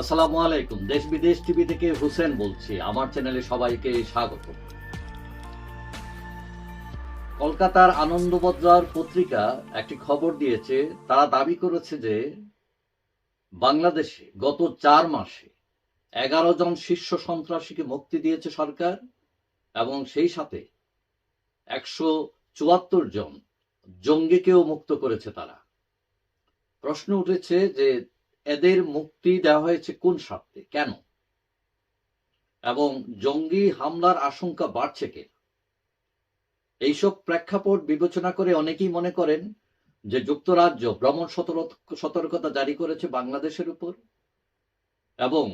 আসসালামু আলাইকুম। দেশ বিদেশ টিভি থেকে হুসেন বলছি। আমার চ্যানেলে সবাইকে স্বাগত। কলকাতার আনন্দবজার পত্রিকা একটি খবর দিয়েছে, তারা দাবি করেছে যে বাংলাদেশে গত চার মাসে এগারো জন শীর্ষ সন্ত্রাসীকে মুক্তি দিয়েছে সরকার এবং সেই সাথে একশো চুয়াত্তর জন জঙ্গিকেও মুক্ত করেছে তারা। প্রশ্ন উঠেছে যে এদের মুক্তি দেওয়া হয়েছে কোন স্বার্থে কেন? এবং জঙ্গি হামলার আশঙ্কা বাড়ছে কে এইসব প্রেক্ষাপট বিবেচনা করে অনেকেই মনে করেন যে যুক্তরাজ্য ভ্রমণ সতর্কতা জারি করেছে বাংলাদেশের উপর, এবং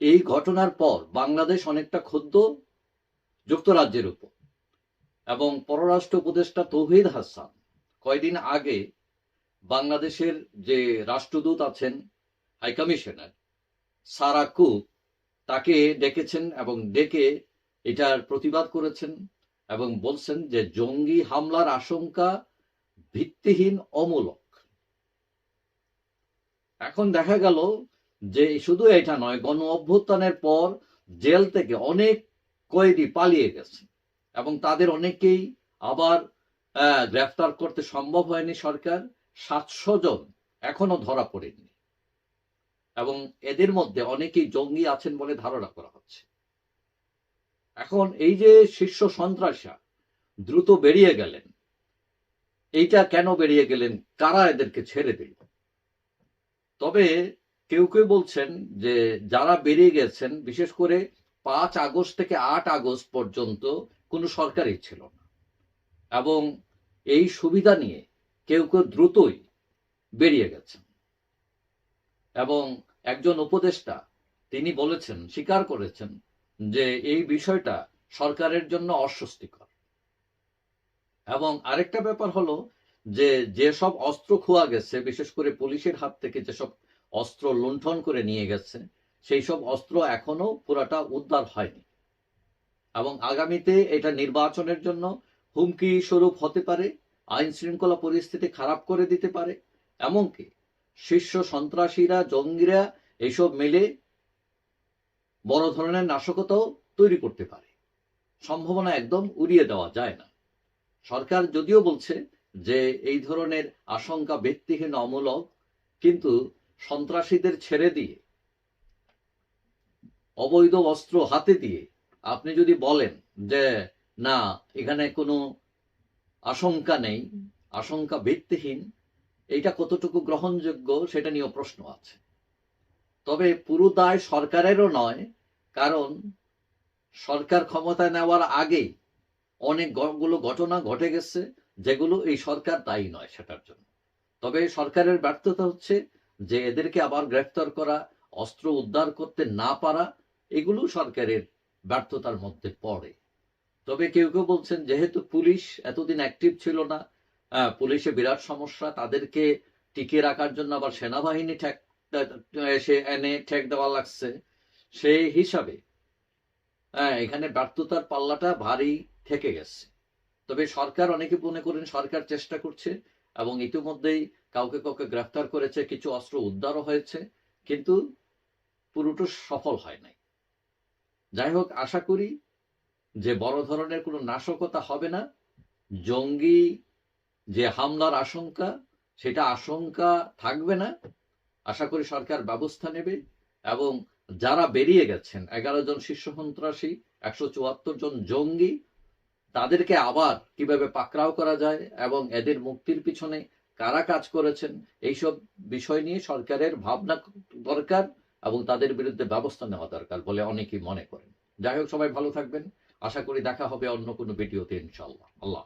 এই ঘটনার পর বাংলাদেশ অনেকটা ক্ষুব্ধ যুক্তরাজ্যের উপর। এবং পররাষ্ট্র উপদেষ্টা তৌহিদ হাসান কয়দিন আগে বাংলাদেশের যে রাষ্ট্রদূত আছেন হাইকমিশনার সারা কুক তাকে ডেকেছেন এবং ডেকে এটার প্রতিবাদ করেছেন এবং বলছেন যে জঙ্গি হামলার আশঙ্কা ভিত্তিহীন, অমূলক। এখন দেখা গেল যে শুধু এটা নয়, গণ অভ্যুত্থানের পর জেল থেকে অনেক কয়েদি পালিয়ে গেছে এবং তাদের অনেকেই আবার গ্রেফতার করতে সম্ভব হয়নি সরকার। সাতশো জন এখনও ধরা পড়েনি এবং এদের মধ্যে অনেকেই জঙ্গি আছেন বলে ধারণা করা হচ্ছে। এখন এই যে শীর্ষ সন্ত্রাসা দ্রুত বেরিয়ে গেলেন, এইটা কেন বেরিয়ে গেলেন? কারা এদেরকে ছেড়ে দিল? তবে কেউ কেউ বলছেন যে যারা বেরিয়ে গেছেন, বিশেষ করে পাঁচ আগস্ট থেকে আট আগস্ট পর্যন্ত কোনো সরকারই ছিল না। এবং এই সুবিধা নিয়ে কেউ কেউ দ্রুতই বেরিয়ে গেছেন। এবং একজন উপদেষ্টা, তিনি বলেছেন, স্বীকার করেছেন যে এই বিষয়টা সরকারের জন্য অস্বস্তিকর। এবং আরেকটা ব্যাপার হলো যে যেসব অস্ত্র খোয়া গেছে, বিশেষ করে পুলিশের হাত থেকে যেসব অস্ত্র লুণ্ঠন করে নিয়ে গেছে, সেই সব অস্ত্র এখনও পুরাটা উদ্ধার হয়নি। এবং আগামীতে এটা নির্বাচনের জন্য হুমকি স্বরূপ হতে পারে আইন শৃঙ্খলা পরিস্থিতি খারাপ করে দিতে পারে, এমনকি শীর্ষ সন্ত্রাসীরা জঙ্গিরা এইসব মিলে বড় ধরনের নাশকতাও তৈরি করতে পারে। সম্ভাবনা একদম উড়িয়ে দেওয়া যায় না। সরকার যদিও বলছে যে এই ধরনের আশঙ্কা ভিত্তিহীন অমূলক কিন্তু সন্ত্রাসীদের ছেড়ে দিয়ে অবৈধ অস্ত্র হাতে দিয়ে আপনি যদি বলেন যে না এখানে কোনো আশঙ্কা নেই আশঙ্কা ভিত্তিহীন এইটা কতটুকু গ্রহণযোগ্য সেটা নিয়েও প্রশ্ন আছে। তবে পুরো দায় সরকারেরও নয়, কারণ সরকার ক্ষমতায় নেওয়ার আগেই অনেকগুলো ঘটনা ঘটে গেছে, যেগুলো এই সরকার দায়ী নয় সেটার জন্য। তবে সরকারের ব্যর্থতা হচ্ছে যে এদেরকে আবার গ্রেফতার করা, অস্ত্র উদ্ধার করতে না পারা, এগুলো সরকারের ব্যর্থতার মধ্যে পড়ে। তবে কেউ কেউ বলছেন, যেহেতু পুলিশ এতদিন অ্যাক্টিভ ছিল না পুলিশে বিরাট সমস্যা তাদেরকে টিকিয়ে রাখার জন্য আবার সেনাবাহিনী ঠেক এসে এনে ঠেক দেওয়া লাগছে। সেই হিসাবে হ্যাঁ, এখানে ব্যর্থতার পাল্লাটা ভারী থেকে গেছে। তবে সরকার অনেকে মনে করেন সরকার চেষ্টা করছে এবং ইতিমধ্যেই কাউকে কাউকে গ্রেফতার করেছে কিছু অস্ত্র উদ্ধারও হয়েছে কিন্তু পুরোটা সফল হয় নাই। যাই হোক আশা করি যে বড় ধরনের কোনো নাশকতা হবে না। জঙ্গি যে হামলার আশঙ্কা, সেটা আশঙ্কা থাকবে না। আশা করি সরকার ব্যবস্থা নেবে এবং যারা বেরিয়ে গেছেন, এগারো জন শীর্ষ সন্ত্রাসী, একশো চুয়াত্তর জন জঙ্গি, তাদেরকে আবার কীভাবে পাকড়াও করা যায় এবং এদের মুক্তির পিছনে কারা কাজ করেছেন, এইসব বিষয় নিয়ে সরকারের ভাবনা দরকার এবং তাদের বিরুদ্ধে ব্যবস্থা নেওয়া দরকার বলে অনেকেই মনে করেন। যাই হোক, সবাই ভালো থাকবেন। আশা করি দেখা হবে অন্য কোনো ভিডিওতে ইনশাল্লাহ আল্লাহ।